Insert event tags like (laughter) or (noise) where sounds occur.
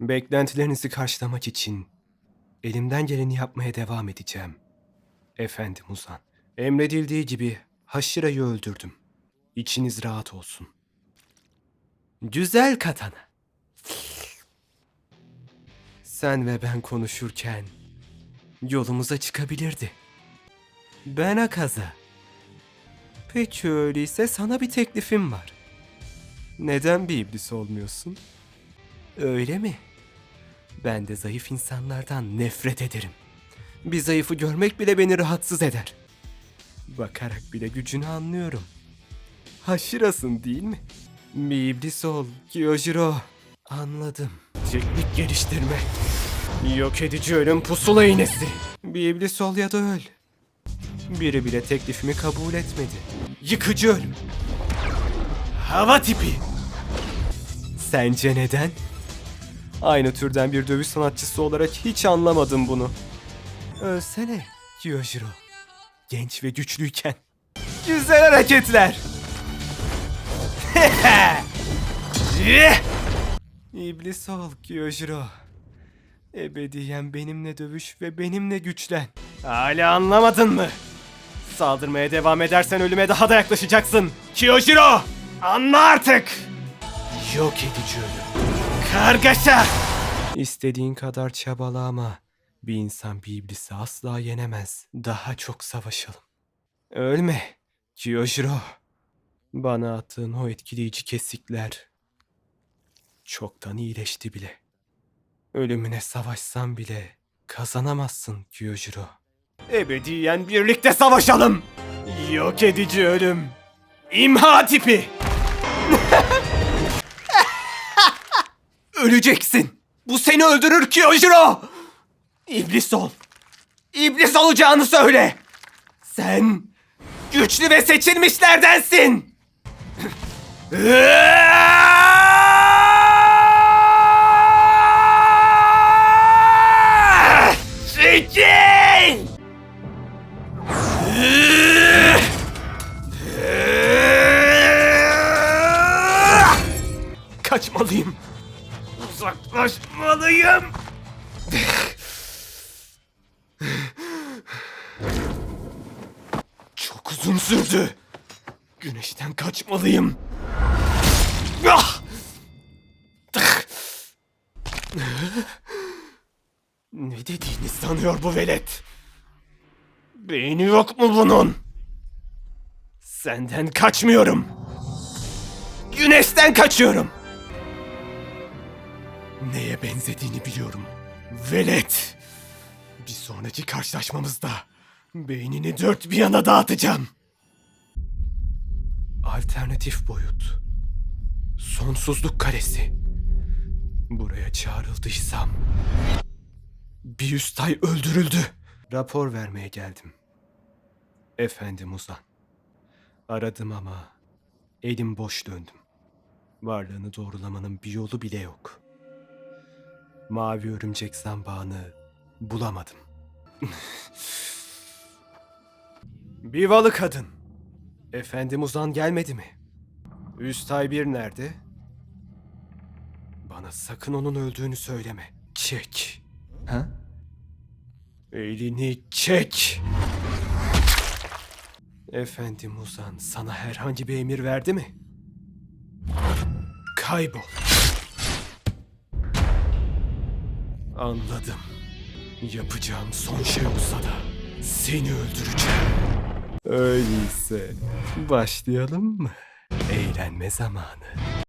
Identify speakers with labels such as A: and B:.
A: Beklentilerinizi karşılamak için elimden geleni yapmaya devam edeceğim. Efendim Uzan, emredildiği gibi Haşira'yı öldürdüm. İçiniz rahat olsun. Güzel katana. Sen ve ben konuşurken yolumuza çıkabilirdi. Ben Akaza. Peki öyleyse sana bir teklifim var. Neden bir iblis olmuyorsun? Öyle mi? Ben de zayıf insanlardan nefret ederim. Bir zayıfı görmek bile beni rahatsız eder. Bakarak bile gücünü anlıyorum. Haşirasın değil mi? Bir iblis ol, Kyojiro. Anladım. Teknik geliştirme. Yok edici ölüm pusula iğnesi. Bir iblis ol ya da öl. Biri bile teklifimi kabul etmedi. Yıkıcı ölüm. Hava tipi. Sence neden? Aynı türden bir dövüş sanatçısı olarak hiç anlamadım bunu. Ölsene Kyojiro. Genç ve güçlüyken. Güzel hareketler. (laughs) İblis ol Kyojiro. Ebediyen benimle dövüş ve benimle güçlen. Hala anlamadın mı? Saldırmaya devam edersen ölüme daha da yaklaşacaksın. Kyojiro! Anla artık! Yok edici ölüm. Kargaşa! İstediğin kadar çabala ama bir insan bir iblisi asla yenemez. Daha çok savaşalım. Ölme Kyojiro. Bana attığın o etkileyici kesikler çoktan iyileşti bile. Ölümüne savaşsam bile kazanamazsın Kyojiro. Ebediyen birlikte savaşalım. Yok edici ölüm. İmha tipi. Öleceksin. Bu seni öldürür Kyojiro. İblis ol. İblis olacağını söyle. Sen güçlü ve seçilmişlerdensin. Çekil! Kaçmalıyım. Uzaklaşmalıyım. Çok uzun sürdü. Güneşten kaçmalıyım. Ah! Ne dediğini sanıyor bu velet? Beyni yok mu bunun? Senden kaçmıyorum. Güneşten kaçıyorum. Neye benzediğini biliyorum. Velet. Bir sonraki karşılaşmamızda beynini dört bir yana dağıtacağım. Alternatif boyut. Sonsuzluk karesi. Buraya çağrıldıysam bir üstay öldürüldü. Rapor vermeye geldim. Efendim Uzan. Aradım ama elim boş döndüm. Varlığını doğrulamanın bir yolu bile yok. Mavi örümcek zambağını bulamadım. Bivalı kadın. Efendim Uzan gelmedi mi? Üstay bir nerede? Bana sakın onun öldüğünü söyleme. Çek.
B: Ha?
A: Elini çek. Efendim Uzan sana herhangi bir emir verdi mi? Kaybol. Anladım. Yapacağım son şey olsa da seni öldüreceğim. Öyleyse başlayalım mı? Eğlenme zamanı.